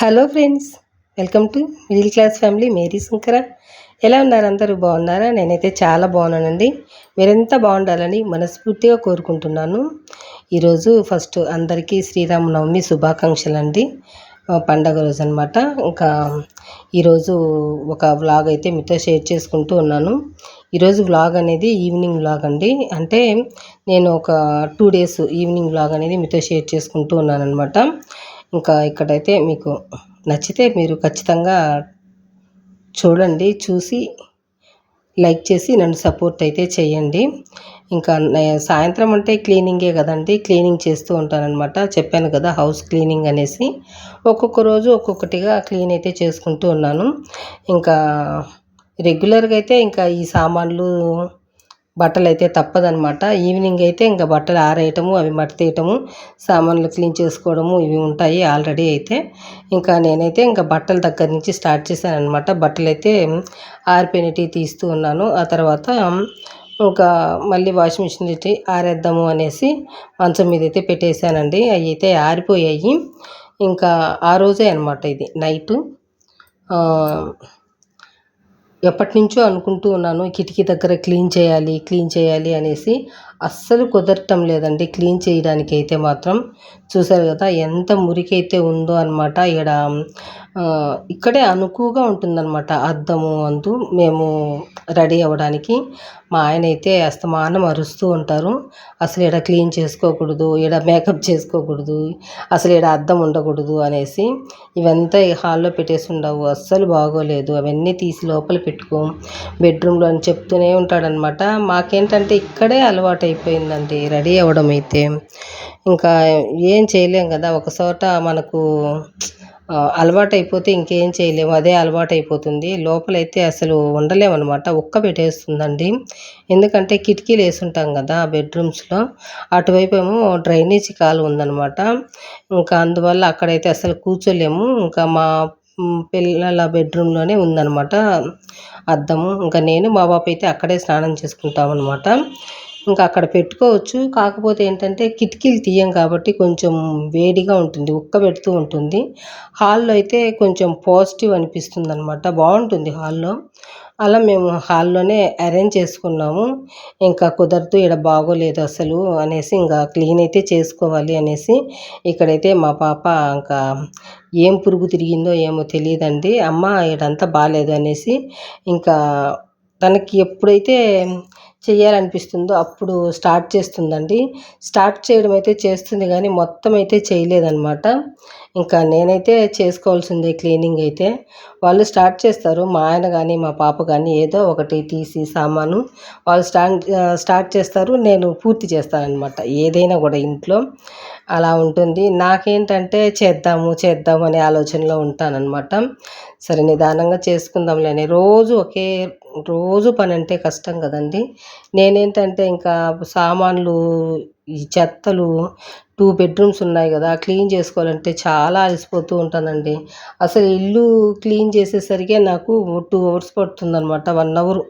Hello friends welcome to middle class family Meri Shankara. ఎలా ఉన్నారు అందరూ? బాగున్నారా? నేనైతే చాలా బాగున్నానండి. మీరెంత బాగుండాలని మనస్ఫూర్తిగా కోరుకుంటున్నాను. ఈరోజు ఫస్ట్ అందరికీ శ్రీరామనవమి శుభాకాంక్షలు అండి పండగ రోజు అనమాట ఇంకా ఈరోజు ఒక వ్లాగ్ అయితే మీతో షేర్ చేసుకుంటూ ఉన్నాను. ఈరోజు వ్లాగ్ అనేది ఈవినింగ్ వ్లాగ్ అండి. అంటే నేను ఒక టూ డేస్ ఈవినింగ్ వ్లాగ్ అనేది మీతో షేర్ చేసుకుంటూ ఉన్నాను అనమాట ఇంకా ఇక్కడైతే మీకు నచ్చితే మీరు ఖచ్చితంగా చూడండి చూసి లైక్ చేసి నన్ను సపోర్ట్ అయితే చేయండి. ఇంకా సాయంత్రం అంటే క్లీనింగే కదండి క్లీనింగ్ చేస్తూ ఉంటానన్నమాట. చెప్పాను కదా హౌస్ క్లీనింగ్ అనేసి. ఒక్కొక్క రోజు ఒక్కొక్కటిగా క్లీన్ అయితే చేసుకుంటూ ఉన్నాను. ఇంకా రెగ్యులర్గా అయితే ఇంకా ఈ సామాన్లు బట్టలు అయితే తప్పదనమాట ఈవినింగ్ అయితే ఇంకా బట్టలు ఆరేయటము అవి మడతీయటము సామాన్లు క్లీన్ చేసుకోవడము ఇవి ఉంటాయి ఆల్రెడీ అయితే. ఇంకా నేనైతే ఇంకా బట్టల దగ్గర నుంచి స్టార్ట్ చేశాను అనమాట బట్టలు అయితే ఆరిపోయినవి తీస్తూ ఉన్నాను. ఆ తర్వాత ఇంకా మళ్ళీ వాషింగ్ మిషన్ పెట్టి ఆరేద్దాము అనేసి మంచం మీద అయితే పెట్టేశానండి. అవి అయితే ఆరిపోయాయి. ఇంకా ఆ రోజే అనమాట ఇది నైటు ఎప్పటి నుంచో అనుకుంటూ ఉన్నాను కిటికీ దగ్గర క్లీన్ చేయాలి క్లీన్ చేయాలి అనేసి. అస్సలు కుదరటం లేదండి. క్లీన్ చేయడానికి అయితే మాత్రం. చూసారు కదా ఎంత మురికైతే ఉందో అనమాట ఇక్కడ ఇక్కడే అనుకువగా ఉంటుందన్నమాట అద్దము అందు మేము రెడీ అవ్వడానికి. మా ఆయన అయితే అస్తమానం అరుస్తూ ఉంటారు. అసలు ఇక్కడ క్లీన్ చేసుకోకూడదు ఇక్కడ మేకప్ చేసుకోకూడదు అసలు ఇక్కడ అద్దం ఉండకూడదు అనేసి ఇవంతా ఈ హాల్లో పెట్టేసి ఉండవు అస్సలు బాగోలేదు. అవన్నీ తీసి లోపల పెట్టుకో బెడ్రూమ్లో అని చెప్తూనే ఉంటాడనమాట మాకేంటంటే ఇక్కడే అలవాటు అయిపోయిందండి రెడీ అవ్వడం అయితే. ఇంకా ఏం చేయలేం కదా ఒక చోట మనకు అలవాటు అయిపోతే ఇంకేం చేయలేము అదే అలవాటు అయిపోతుంది లోపలైతే అసలు ఉండలేమన్నమాట ఉక్క పెట్టేస్తుందండి ఎందుకంటే కిటికీలు వేసుంటాం కదా బెడ్రూమ్స్లో. అటువైపు ఏమో డ్రైనేజీ కాలు ఉందన్నమాట. ఇంకా అందువల్ల అక్కడైతే అసలు కూర్చోలేము. ఇంకా మా పిల్లల బెడ్రూమ్లోనే ఉందన్నమాట అద్దము. ఇంకా నేను మా బాబు అయితే అక్కడే స్నానం చేసుకుంటామన్నమాట. ఇంకా అక్కడ పెట్టుకోవచ్చు. కాకపోతే ఏంటంటే కిటికీలు తీయం కాబట్టి కొంచెం వేడిగా ఉంటుంది ఉక్క పెడుతూ ఉంటుంది. హాల్లో అయితే కొంచెం పాజిటివ్ అనిపిస్తుంది అనమాట బాగుంటుంది హాల్లో. అలా మేము హాల్లోనే అరేంజ్ చేసుకున్నాము. ఇంకా కుదరదు ఇక్కడ బాగోలేదు అసలు అనేసి ఇంకా క్లీన్ అయితే చేసుకోవాలి అనేసి ఇక్కడైతే మా పాప ఇంకా ఏం పురుగు తిరిగిందో ఏమో తెలియదండి. అమ్మ ఇక్కడంతా బాగాలేదు అనేసి ఇంకా తనకి ఎప్పుడైతే చేయాలనిపిస్తుందో అప్పుడు స్టార్ట్ చేస్తుందండి. స్టార్ట్ చేయడం అయితే చేస్తుంది కానీ మొత్తం అయితే చేయలేదన్నమాట. ఇంకా నేనైతే చేసుకోవాల్సిందే క్లీనింగ్ అయితే. వాళ్ళు స్టార్ట్ చేస్తారు. మా ఆయన కానీ మా పాప కానీ ఏదో ఒకటి తీసి సామాను వాళ్ళు స్టార్ట్ స్టార్ట్ చేస్తారు. నేను పూర్తి చేస్తానన్నమాట. ఏదైనా కూడా ఇంట్లో అలా ఉంటుంది. నాకేంటంటే చేద్దాము చేద్దాము అనే ఆలోచనలో ఉంటానన్నమాట. సరే నిదానంగా చేసుకుందాంలేని రోజు ఒకే రోజు పని అంటే కష్టం కదండి. నేనేంటంటే ఇంకా సామాన్లు ఈ చెత్తలు టూ బెడ్రూమ్స్ ఉన్నాయి కదా క్లీన్ చేసుకోవాలంటే చాలా అలసిపోతూ ఉంటానండి. అసలు ఇల్లు క్లీన్ చేసేసరికి నాకు టూ అవర్స్ పడుతుందనమాట వన్ అవర్.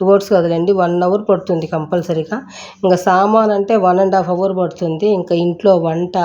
టూ అవర్స్ కదలండి వన్ అవర్ పడుతుంది కంపల్సరీగా. ఇంకా సామాన్ అంటే వన్ అండ్ హాఫ్ అవర్ పడుతుంది. ఇంకా ఇంట్లో వంట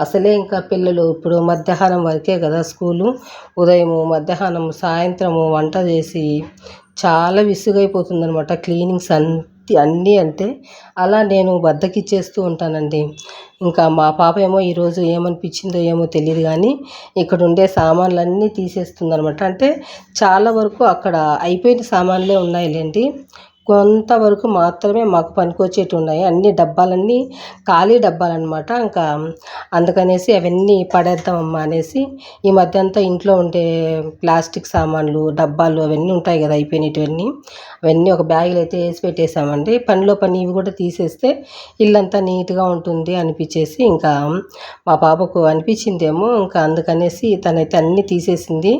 అసలే ఇంకా పిల్లలు ఇప్పుడు మధ్యాహ్నం వరకే కదా స్కూలు. ఉదయము మధ్యాహ్నం సాయంత్రము వంట చేసి చాలా విసుగైపోతుంది అనమాట క్లీనింగ్స్ అన్ని అన్నీ అంటే. అలా నేను బద్దకిచ్చేస్తూ ఉంటానండి. ఇంకా మా పాప ఏమో ఈరోజు ఏమనిపించిందో ఏమో తెలియదు కానీ ఇక్కడ ఉండే సామాన్లన్నీ తీసేస్తుంది అనమాట అంటే చాలా వరకు అక్కడ అయిపోయిన సామాన్లే ఉన్నాయిలేండి. కొంతవరకు మాత్రమే మాకు పనికొచ్చేటి ఉన్నాయి అన్ని డబ్బాలన్నీ ఖాళీ డబ్బాలన్నమాట. ఇంకా అందుకనేసి అవన్నీ పడేద్దామమ్మా అనేసి ఈ మధ్య అంతా ఇంట్లో ఉండే ప్లాస్టిక్ సామాన్లు డబ్బాలు అవన్నీ ఉంటాయి కదా అయిపోయినటువన్నీ. అవన్నీ ఒక బ్యాగులు అయితే వేసి పెట్టేసామండి పనిలో పని ఇవి కూడా తీసేస్తే ఇల్లంతా నీట్గా ఉంటుంది అనిపించేసి ఇంకా మా పాపకు అనిపించిందేమో. ఇంకా అందుకనేసి తనైతే అన్నీ తీసేసింది.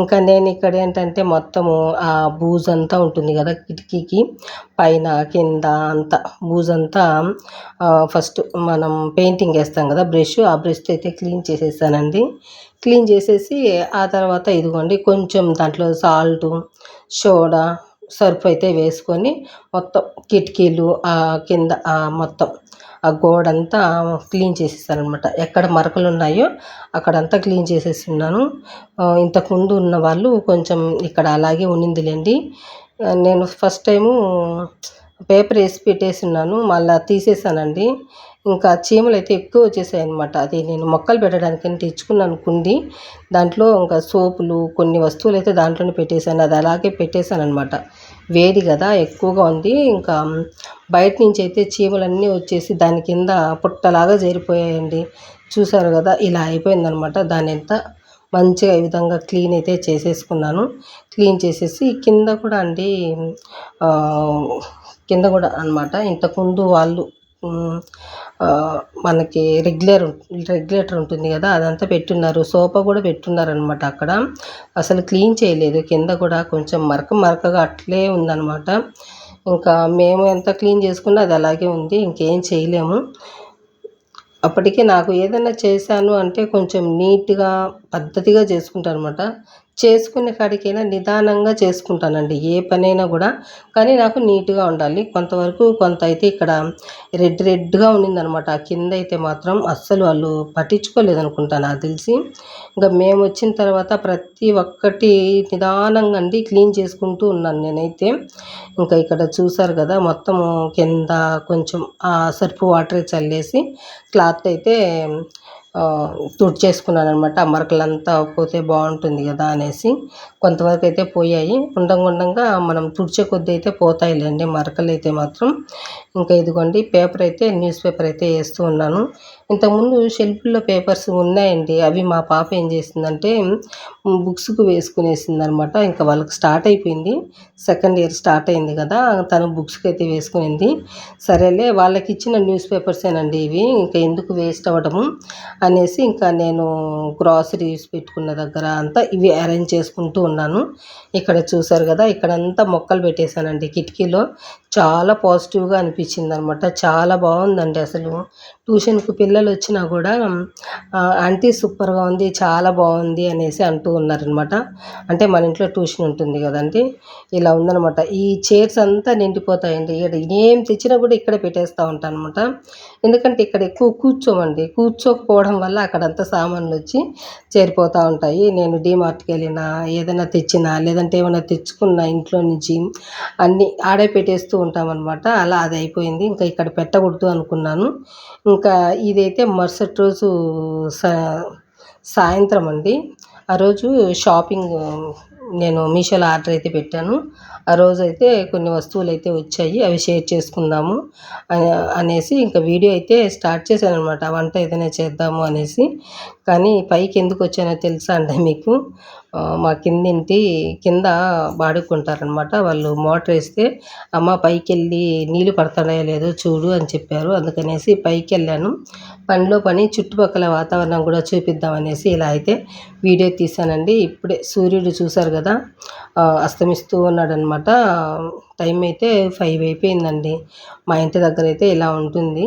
ఇంకా నేను ఇక్కడ ఏంటంటే మొత్తము ఆ బూజు అంతా ఉంటుంది కదా కిటికీకి. పైన కింద అంతా బూజంతా ఫస్ట్ మనం పెయింటింగ్ వేస్తాం కదా బ్రష్ ఆ బ్రష్తో అయితే క్లీన్ చేసేసానండి. క్లీన్ చేసేసి ఆ తర్వాత ఇదిగోండి కొంచెం దాంట్లో సాల్ట్ సోడా సర్ఫ్ అయితే వేసుకొని మొత్తం కిటికీలు కింద మొత్తం ఆ గోడంతా క్లీన్ చేసేసాను అనమాట ఎక్కడ మరకలు ఉన్నాయో అక్కడంతా క్లీన్ చేసేసి ఉన్నాను ఇంతకుముందు ఉన్న వాళ్ళు కొంచెం ఇక్కడ అలాగే ఉన్నిందిలేండి. నేను ఫస్ట్ టైము పేపర్ వేసి పెట్టేసి ఉన్నాను మళ్ళీ తీసేసానండి. ఇంకా చీమలు అయితే ఎక్కువ వచ్చేసాయి అనమాట అది నేను మొక్కలు పెట్టడానికని తెచ్చుకున్నాను కుండి. దాంట్లో ఇంకా సోపులు కొన్ని వస్తువులు అయితే దాంట్లోనే పెట్టేశాను. అది అలాగే పెట్టేశాను అనమాట వేడి కదా ఎక్కువగా ఉంది. ఇంకా బయట నుంచి అయితే చీమలన్నీ వచ్చేసి దాని కింద పుట్టలాగా చేరిపోయాయండి చూసారు కదా ఇలా అయిపోయిందనమాట దాని ఎంత మంచిగా ఈ విధంగా క్లీన్ అయితే చేసేసుకున్నాను. క్లీన్ చేసేసి కింద కూడా అండి కింద కూడా అనమాట ఇంతకుముందు వాళ్ళు మనకి రెగ్యులర్ రెగ్యులేటర్ ఉంటుంది కదా అదంతా పెట్టున్నారు. సోఫా కూడా పెట్టున్నారు అనమాట అక్కడ. అసలు క్లీన్ చేయలేదు. కింద కూడా కొంచెం మరక మరకగా అట్లే ఉందన్నమాట. ఇంకా మేము ఎంత క్లీన్ చేసుకున్నా అది అలాగే ఉంది. ఇంకేం చేయలేము. అప్పటికే నాకు ఏదైనా చేశాను అంటే కొంచెం నీట్గా పద్ధతిగా చేసుకుంటాను అనమాట చేసుకునే కాడికైనా నిదానంగా చేసుకుంటానండి. ఏ పనైనా కూడా. కానీ నాకు నీట్గా ఉండాలి. కొంతవరకు కొంత అయితే ఇక్కడ రెడ్ రెడ్గా ఉండిందనమాట. ఆ కింద అయితే మాత్రం అస్సలు వాళ్ళు పట్టించుకోలేదు అనుకుంటా నాకు తెలిసి. ఇంకా మేము వచ్చిన తర్వాత ప్రతి ఒక్కటి నిదానంగా అండి క్లీన్ చేసుకుంటూ ఉన్నాను నేనైతే. ఇంకా ఇక్కడ చూసారు కదా మొత్తం కింద కొంచెం సర్ఫ్ వాటర్ చల్లేసి క్లాత్ అయితే తుడిచేసుకున్నాను అనమాట ఆ మరకలంతా పోతే బాగుంటుంది కదా అనేసి. కొంతవరకు అయితే పోయాయి. ఉండంగా ఉండంగా మనం తుడిచే కొద్దీ అయితే పోతాయిలేండి. మరకలు అయితే మాత్రం. ఇంకా ఇదిగోండి పేపర్ అయితే న్యూస్ పేపర్ అయితే వేస్తూ ఉన్నాను. ఇంతకుముందు షెల్ఫ్లో పేపర్స్ ఉన్నాయండి. అవి మా పాప ఏం చేసిందంటే బుక్స్కు వేసుకునేసింది అనమాట ఇంకా వాళ్ళకి స్టార్ట్ అయిపోయింది. సెకండ్ ఇయర్ స్టార్ట్ అయింది కదా తను బుక్స్కి అయితే వేసుకునింది. సరేలే వాళ్ళకి ఇచ్చిన న్యూస్ పేపర్సేనండి ఇవి. ఇంకా ఎందుకు వేస్ట్ అవ్వడము అనేసి ఇంకా నేను గ్రాసరీస్ పెట్టుకున్న దగ్గర అంతా ఇవి అరేంజ్ చేసుకుంటూ ఉన్నాను. ఇక్కడ చూసారు కదా ఇక్కడంతా మొక్కలు పెట్టేశానండి. కిటికీలో చాలా పాజిటివ్గా అనిపించింది అనమాట చాలా బాగుందండి అసలు. ట్యూషన్కి పిల్లలు వచ్చినా కూడా ఆంటీ సూపర్గా ఉంది చాలా బాగుంది అనేసి అంటూ ఉన్నారనమాట. అంటే మన ఇంట్లో ట్యూషన్ ఉంటుంది కదండి ఇలా ఉందనమాట. ఈ చైర్స్ అంతా నిండిపోతాయండి. ఇక్కడ ఏం తెచ్చినా కూడా ఇక్కడ పెట్టేస్తూ ఉంటాను అనమాట ఎందుకంటే ఇక్కడ ఎక్కువ కూర్చోమండి. కూర్చోకపోవడం వల్ల అక్కడంతా సామాన్లు వచ్చి చేరిపోతూ ఉంటాయి. నేను డీమార్ట్కి వెళ్ళినా ఏదైనా తెచ్చినా లేదంటే ఏమైనా తెచ్చుకున్నా ఇంట్లో నుంచి అన్నీ ఆడే పెట్టేస్తూ ఉంటామన్నమాట అలా అది అయిపోయింది. ఇంకా ఇక్కడ పెట్టకూడదు అనుకున్నాను. ఇంకా ఇదైతే మరుసటి రోజు సా సాయంత్రం అండి. ఆ రోజు షాపింగ్ నేను మీషోలో ఆర్డర్ అయితే పెట్టాను. ఆ రోజు అయితే కొన్ని వస్తువులు అయితే వచ్చాయి అవి షేర్ చేసుకుందాము అనేసి ఇంకా వీడియో అయితే స్టార్ట్ చేశాను అనమాట వంట ఏదైనా చేద్దాము అనేసి. కానీ పైకి ఎందుకు వచ్చానో తెలుసా అండి మీకు? మా కిందింటి కింద వాడుకుంటారనమాట వాళ్ళు మోటార్ వేస్తే అమ్మ పైకి వెళ్ళి నీళ్ళు పడుతున్నాయో లేదో చూడు అని చెప్పారు. అందుకనేసి పైకి వెళ్ళాను పనిలో పని చుట్టుపక్కల వాతావరణం కూడా చూపిద్దామనేసి ఇలా అయితే వీడియో తీశానండి. ఇప్పుడే సూర్యుడు చూశారు కదా అస్తమిస్తూ ఉన్నాడనమాట టైం అయితే ఫైవ్ అయిపోయిందండి. మా ఇంటి దగ్గర అయితే ఇలా ఉంటుంది.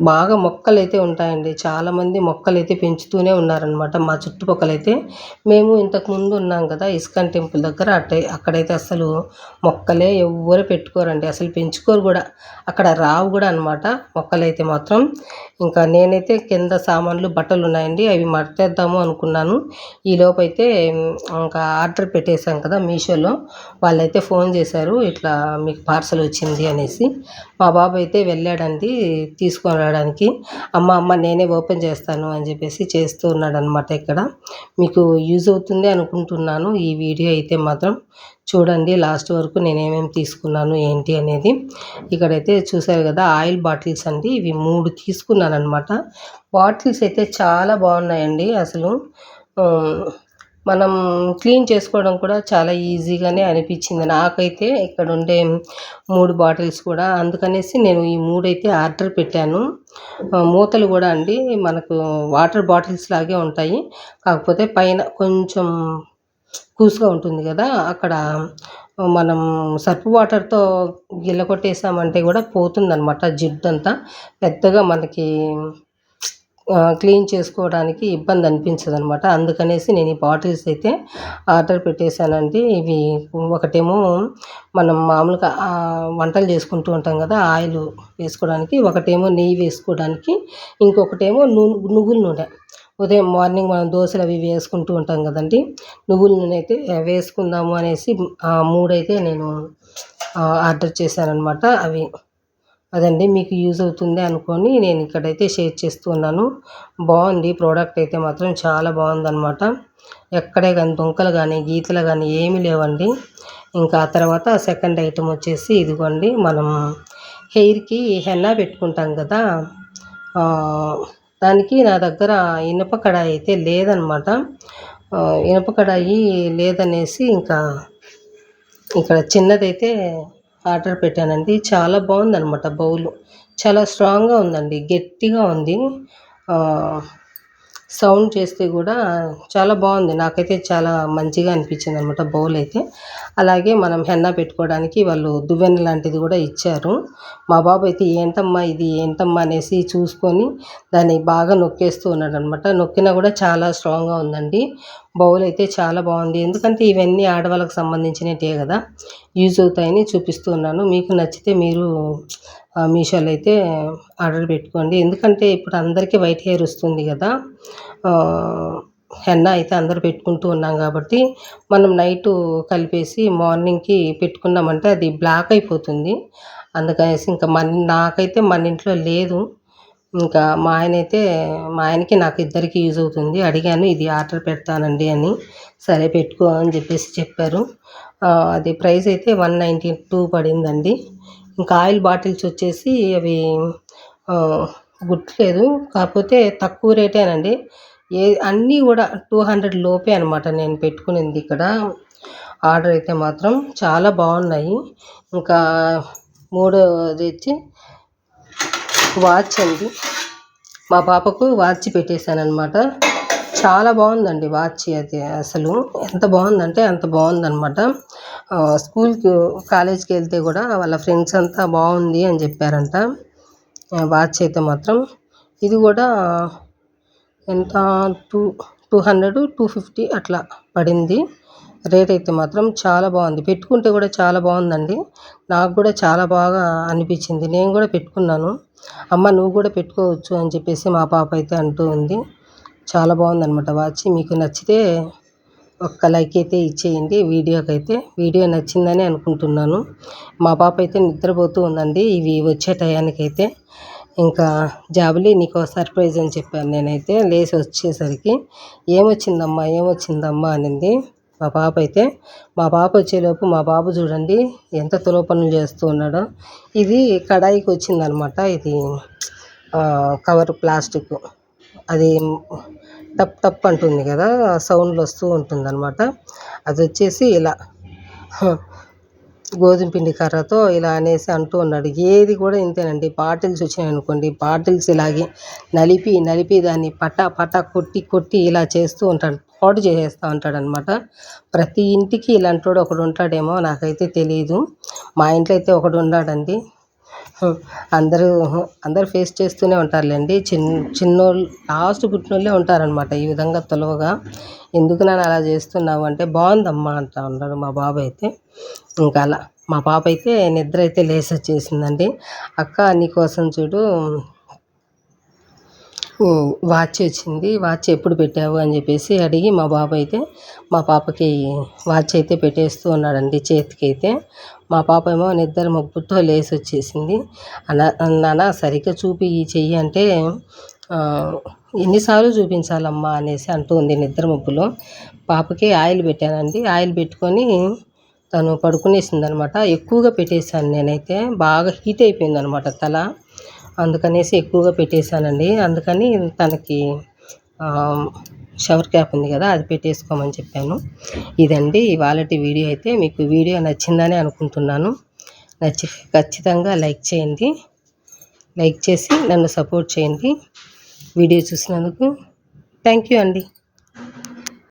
బాగా మొక్కలైతే ఉంటాయండి. చాలామంది మొక్కలైతే పెంచుతూనే ఉన్నారనమాట మా చుట్టుపక్కలైతే. మేము ఇంతకుముందు ఉన్నాం కదా ఇస్కాన్ టెంపుల్ దగ్గర. అట్టే అక్కడైతే అసలు మొక్కలే ఎవ్వరు పెట్టుకోరండి. అసలు పెంచుకోరు కూడా. అక్కడ రావు కూడా అనమాట మొక్కలైతే మాత్రం. ఇంకా నేనైతే కింద సామాన్లు బట్టలు ఉన్నాయండి. అవి మడతేద్దాము అనుకున్నాను. ఈ లోపైతే ఇంకా ఆర్డర్ పెట్టేశాం కదా మీషోలో. వాళ్ళైతే ఫోన్ చేశారు ఇట్లా మీకు పార్సల్ వచ్చింది అనేసి. మా బాబు అయితే వెళ్ళాడండి తీసుకొని రావడానికి. అమ్మ అమ్మ నేనే ఓపెన్ చేస్తాను అని చెప్పేసి చేస్తూ ఉన్నాడు అనమాట ఇక్కడ. మీకు యూజ్ అవుతుంది అనుకుంటున్నాను. ఈ వీడియో అయితే మాత్రం చూడండి లాస్ట్ వరకు నేను ఏమేమి తీసుకున్నాను ఏంటి అనేది. ఇక్కడైతే చూసారు కదా ఆయిల్ బాటిల్స్ అండి. ఇవి మూడు తీసుకున్నాను అనమాట బాటిల్స్ అయితే చాలా బాగున్నాయండి అసలు. మనం క్లీన్ చేసుకోవడం కూడా చాలా ఈజీగానే అనిపించింది. నాకైతే ఇక్కడ ఉండే మూడు బాటిల్స్ కూడా. అందుకనేసి నేను ఈ మూడైతే ఆర్డర్ పెట్టాను. మూతలు కూడా అండి మనకు వాటర్ బాటిల్స్ లాగే ఉంటాయి. కాకపోతే పైన కొంచెం కూసుగా ఉంటుంది కదా అక్కడ మనం సర్ఫ్ వాటర్తో గిల్ల కొట్టేసామంటే కూడా పోతుందనమాట జిడ్డంతా. పెద్దగా మనకి క్లీన్ చేసుకోవడానికి ఇబ్బంది అనిపించదు అనమాట అందుకనేసి నేను ఈ బాటిల్స్ అయితే ఆర్డర్ పెట్టేశానండి. ఇవి ఒకటేమో మనం మామూలుగా వంటలు చేసుకుంటూ ఉంటాం కదా ఆయిల్ వేసుకోవడానికి. ఒకటేమో నెయ్యి వేసుకోవడానికి. ఇంకొకటేమో నూనె నువ్వుల నూనె. ఉదయం మార్నింగ్ మనం దోశలు అవి వేసుకుంటూ ఉంటాం కదండి. నువ్వుల నూనె అయితే వేసుకుందాము అనేసి మూడైతే నేను ఆర్డర్ చేశానమాట అవి అదండి మీకు యూజ్ అవుతుంది అనుకొని నేను ఇక్కడైతే షేర్ చేస్తున్నాను బాగుంది. ప్రోడక్ట్ అయితే మాత్రం చాలా బాగుందనమాట ఎక్కడే కానీ దుంకలు కానీ గీతలు కానీ ఏమీ లేవండి. ఇంకా తర్వాత సెకండ్ ఐటమ్ వచ్చేసి ఇదిగోండి. మనం హెయిర్కి హెన్నా పెట్టుకుంటాం కదా. దానికి నా దగ్గర ఇనుప కడాయి అయితే లేదనమాట ఇనుప కడాయి లేదనేసి ఇంకా ఇక్కడ చిన్నదైతే ఆర్డర్ పెట్టానండి. చాలా బాగుందనమాట బౌలు. చాలా స్ట్రాంగ్గా ఉందండి. గట్టిగా ఉంది. సౌండ్ చేస్తే కూడా చాలా బాగుంది. నాకైతే చాలా మంచిగా అనిపించింది అనమాట బౌల్ అయితే. అలాగే మనం హెన్నా పెట్టుకోవడానికి వాళ్ళు దువ్వెన లాంటిది కూడా ఇచ్చారు. మా బాబు అయితే ఏంటమ్మా ఇది? ఏంటమ్మా? అనేసి చూసుకొని దాన్ని బాగా నొక్కేస్తూ ఉన్నాడు అనమాట నొక్కినా కూడా చాలా స్ట్రాంగ్గా ఉందండి. బౌల్ అయితే చాలా బాగుంది. ఎందుకంటే ఇవన్నీ ఆడవాళ్ళకి సంబంధించినట్టే కదా. యూజ్ అవుతాయని చూపిస్తూ ఉన్నాను. మీకు నచ్చితే మీరు మీషోలో అయితే ఆర్డర్ పెట్టుకోండి. ఎందుకంటే ఇప్పుడు అందరికీ వైట్ హెయిర్ వస్తుంది కదా. హెన్నా అయితే అందరు పెట్టుకుంటూ ఉన్నాం కాబట్టి మనం నైటు కలిపేసి మార్నింగ్కి పెట్టుకున్నామంటే అది బ్లాక్ అయిపోతుంది. అందుకనేసి ఇంకా మన నాకైతే మన ఇంట్లో లేదు. ఇంకా మా ఆయన అయితే మా ఆయనకి నాకు ఇద్దరికి యూజ్ అవుతుంది. అడిగాను ఇది ఆర్డర్ పెడతానండి అని. సరే పెట్టుకో అని చెప్పేసి చెప్పారు. అది ప్రైస్ అయితే వన్ నైంటీ టూ పడిందండి. ఇంకా ఆయిల్ బాటిల్స్ వచ్చేసి అవి గుర్తులేదు కాకపోతే తక్కువ రేటేనండి ఏ అన్నీ కూడా టూ హండ్రెడ్ లోపే అనమాట నేను పెట్టుకునింది ఇక్కడ. ఆర్డర్ అయితే మాత్రం చాలా బాగున్నాయి. ఇంకా మూడోది వచ్చి వాచ్ అండి. మా పాపకు వాచ్ పెట్టేశానమాట చాలా బాగుందండి వాచ్ అది అసలు. ఎంత బాగుందంటే అంత బాగుందనమాట స్కూల్కి కాలేజ్కి వెళ్తే కూడా వాళ్ళ ఫ్రెండ్స్ అంతా బాగుంది అని చెప్పారంట. వాచ్ అయితే మాత్రం. ఇది కూడా ఎంత? Two two hundred two fifty అట్లా పడింది. రేట్ అయితే మాత్రం చాలా బాగుంది. పెట్టుకుంటే కూడా చాలా బాగుందండి. నాకు కూడా చాలా బాగా అనిపించింది. నేను కూడా పెట్టుకున్నాను. అమ్మ నువ్వు కూడా పెట్టుకోవచ్చు అని చెప్పేసి మా పాప అయితే అంటూ ఉంది. చాలా బాగుందనమాట వాచ్ మీకు నచ్చితే ఒక్క లైక్ అయితే ఇచ్చేయండి. వీడియోకి అయితే వీడియో నచ్చిందని అనుకుంటున్నాను. మా పాప అయితే నిద్రపోతూ ఉందండి. ఇవి వచ్చే టయానికైతే. ఇంకా జాబులి నీకు సర్ప్రైజ్ అని చెప్పాను నేనైతే. లేచి వచ్చేసరికి ఏమొచ్చిందమ్మా ఏమొచ్చిందమ్మా అనింది మా పాప అయితే. మా పాప వచ్చేలోపు మా బాబు చూడండి ఎంత తుల పనులు చేస్తూ ఉన్నాడో. ఇది కడాయికి వచ్చిందనమాట ఇది కవర్ ప్లాస్టిక్. అది టప్ టప్ అంటుంది కదా సౌండ్లు వస్తూ ఉంటుంది అనమాట అది వచ్చేసి ఇలా గోధుమ పిండి కర్రతో ఇలా అనేసి అంటూ ఉన్నాడు. ఏది కూడా ఇంతేనండి. బాటిల్స్ వచ్చినాయి అనుకోండి. బాటిల్స్ ఇలాగే నలిపి నలిపి దాన్ని పటా పటా కొట్టి కొట్టి ఇలా చేస్తూ ఉంటాడు. పాడు చేసేస్తూ ఉంటాడు అనమాట ప్రతి ఇంటికి ఇలాంటి వాడు ఒకడు ఉంటాడేమో నాకైతే తెలియదు మా ఇంట్లో అయితే ఒకడు ఉన్నాడండి. అందరూ అందరూ ఫేస్ చేస్తూనే ఉంటారులేండి. చిన్న చిన్నోళ్ళు లాస్ట్ పుట్టినోళ్ళే ఉంటారనమాట ఈ విధంగా తొలవగా. ఎందుకు నన్ను అలా చేస్తున్నావు అంటే బాగుందమ్మా అంటా ఉన్నాడు మా బాబు అయితే ఇంకా అలా మా పాప అయితే నిద్ర అయితే లేసి వచ్చేసిందండి అక్క నీకోసం చూడు వాచ్ వచ్చింది. వాచ్ ఎప్పుడు పెట్టావు అని చెప్పేసి అడిగి మా బాబు అయితే మా పాపకి వాచ్ అయితే పెట్టేస్తూ ఉన్నాడండి చేతికి అయితే మా పాప ఏమో నిద్ర మబ్బుతో లేసి వచ్చేసింది. అలా నాన్న సరిగ్గా చూపి చెయ్యి అంటే ఎన్నిసార్లు చూపించాలమ్మా అనేసి అంటూ ఉంది నిద్ర మబ్బులో పాపకి ఆయిల్ పెట్టానండి. ఆయిల్ పెట్టుకొని తను పడుకునేసింది అనమాట ఎక్కువగా పెట్టేశాను నేనైతే. బాగా హీట్ అయిపోయింది అనమాట తల. అందుకనేసి ఎక్కువగా పెట్టేశానండి. అందుకని తనకి షవర్ క్యాప్ ఉంది కదా అది పెట్టేసుకోమని చెప్పాను. ఇదండి ఇవాళ వీడియో అయితే. మీకు వీడియో నచ్చిందని అనుకుంటున్నాను. నచ్చి ఖచ్చితంగా లైక్ చేయండి. లైక్ చేసి నన్ను సపోర్ట్ చేయండి. వీడియో చూసినందుకు థ్యాంక్ యూ అండి.